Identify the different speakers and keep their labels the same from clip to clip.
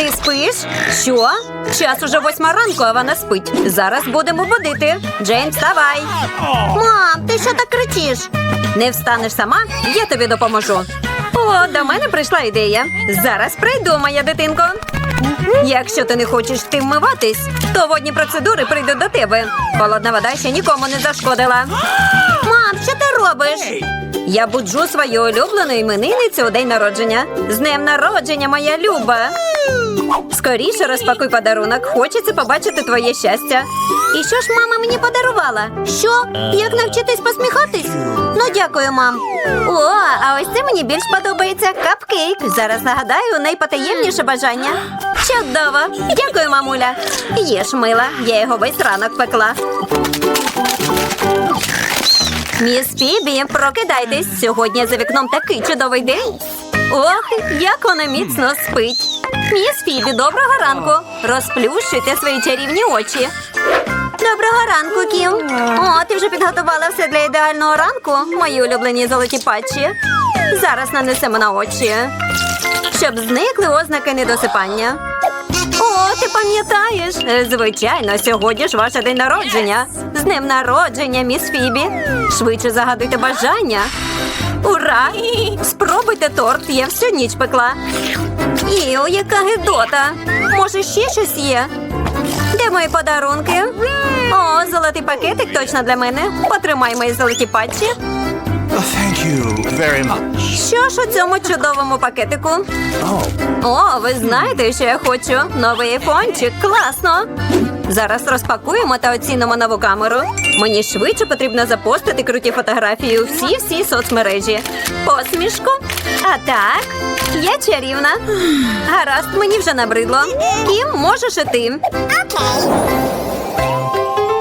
Speaker 1: Ти спиш? Що? Час уже восьма ранку, а вона спить. Зараз будемо будити. Джейн, вставай. Мам, ти що так кричиш? Не встанеш сама, я тобі допоможу. О, до мене прийшла ідея. Зараз прийду, моя дитинко. Якщо ти не хочеш ти вмиватись, то водні процедури прийдуть до тебе. Холодна вода ще нікому не зашкодила. Мам, що ти робиш? Я буджу свою улюблену іменинницю у день народження. З днем народження, моя люба. Скоріше розпакуй подарунок. Хочеться побачити твоє щастя. І що ж мама мені подарувала? Що? Як навчитись посміхатись? Ну, дякую, мам. О, а ось це мені більш подобається капкейк. Зараз нагадаю найпотаємніше бажання. Чудово! Дякую, мамуля. Їж мила, я його весь ранок пекла. Міс Фібі, прокидайтесь. Сьогодні за вікном такий чудовий день. Ох, як вона міцно спить. Міс Фібі, доброго ранку. Розплющуйте свої чарівні очі. Доброго ранку, Кім. О, ти вже підготувала все для ідеального ранку, мої улюблені золоті патчі. Зараз нанесемо на очі, щоб зникли ознаки недосипання. О, ти пам'ятаєш? Звичайно, сьогодні ж ваше день народження. З днем народження, міс Фібі. Швидше загадуйте бажання. Ура! Спробуйте торт, я всю ніч пекла. Іо, яка гидота. Може, ще щось є? Де мої подарунки? О, золотий пакетик точно для мене. Потримай мої золоті патчі.
Speaker 2: Oh, thank you very much.
Speaker 1: Що ж у цьому чудовому пакетику?
Speaker 2: Oh,
Speaker 1: О, ви знаєте, що я хочу? Новий айфончик. Класно. Зараз розпакуємо та оцінимо нову камеру. Мені швидше потрібно запостити круті фотографії у всі всі соцмережі. Посмішку. А так, я чарівна. Гаразд, мені вже набридло. Кім, можеш і ти.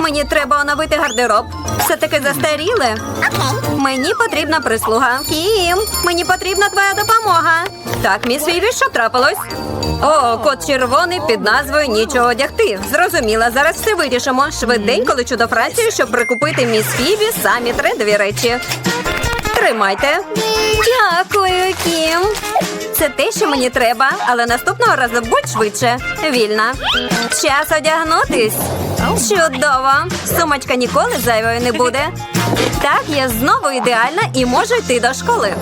Speaker 1: Мені треба оновити гардероб. Все таки застаріле. Мені потрібна прислуга. Кім, мені потрібна твоя допомога. Так, міс Фіві, що трапилось? О, кот червоний під назвою Нічого одягти. Зрозуміла, зараз все вирішимо. Швиденько лечу до Франції, щоб прикупити міс Фіві самі трендові речі. Тримайте. Дякую, Кім. Це те, що мені треба, але наступного разу будь швидше. Вільна. Час одягнутись. Чудово. Сумочка ніколи зайвою не буде. Так, я знову ідеальна і можу йти до школи.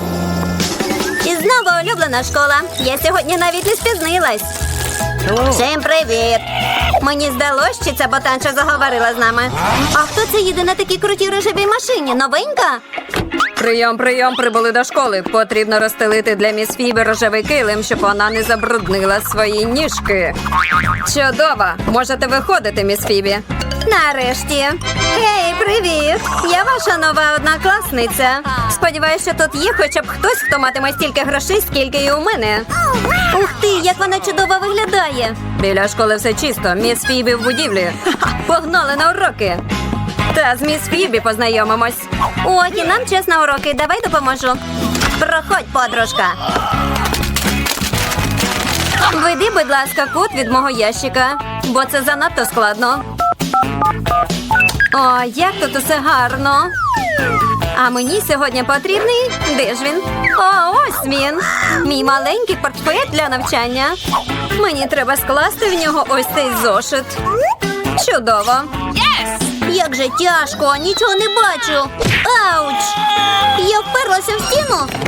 Speaker 1: І знову улюблена школа. Я сьогодні навіть не спізнилась. Всім привіт! Мені здалося, що ця ботанча заговорила з нами. А хто це їде на такій крутій рожевій машині? Новенька? Прийом, прийом, прибули до школи. Потрібно розстелити для міс Фіби рожевий килим, щоб вона не забруднила свої ніжки. Чудово! Можете виходити, міс Фібі. Нарешті. Гей, привіт! Я ваша нова однокласниця. Сподіваюся, що тут є хоча б хтось, хто матиме стільки грошей, скільки і у мене. Ух ти, як вона чудово виглядає! Біля школи все чисто. Міс Фібі в будівлі. Погнали на уроки. Та з міс Фібі познайомимось. О, і нам час на уроки. Давай допоможу. Проходь, подружка. Веди, будь ласка, код від мого ящика, бо це занадто складно. О, як тут усе гарно. А мені сьогодні потрібний. Де ж він? О, ось він. Мій маленький портфель для навчання. Мені треба скласти в нього ось цей зошит. Чудово. Як же тяжко, нічого не бачу. Ауч! Я вперлася в стіну.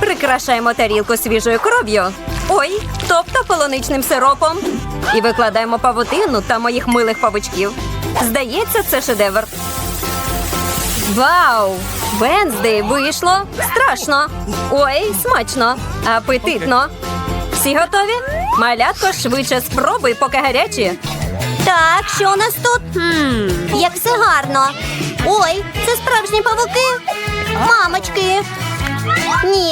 Speaker 1: Прикрашаємо тарілку свіжою кров'ю. Ой, тобто полуничним сиропом. І викладаємо павутину та моїх милих павучків. Здається, це шедевр. Вау! Венздей вийшло страшно. Ой, смачно, апетитно. Всі готові? Малятко, швидше спробуй, поки гарячі. Так, що у нас тут? Хм, як все гарно. Ой, це справжні павуки. Мамочки. Ні,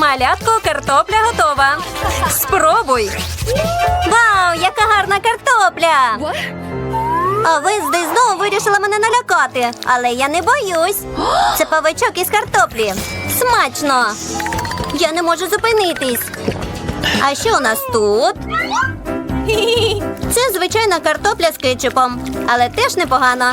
Speaker 1: Малятко, картопля готова. Спробуй. Вау, яка гарна картопля! А ви здесь знову вирішили мене налякати, але я не боюсь. Це павичок із картоплі. Смачно. Я не можу зупинитись. А що у нас тут? Це звичайна картопля з кетчупом, але теж непогано.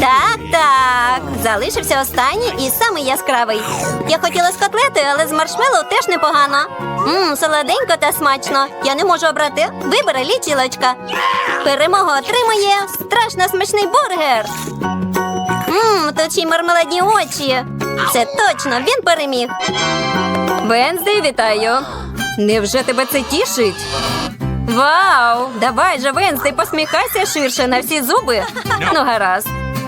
Speaker 1: Так, так. Залишився останній і самий яскравий. Я хотіла з котлети, але з маршмеллоу теж непогано. Мм, солоденько та смачно. Я не можу обрати. Вибери лічилочка. Перемогу отримує страшно смачний бургер. Мм, тут ще й мармеладні очі. Це точно він переміг. Венздей, вітаю. Невже тебе це тішить? Вау! Давай же, Венздей, посміхайся ширше на всі зуби. Ну, гаразд.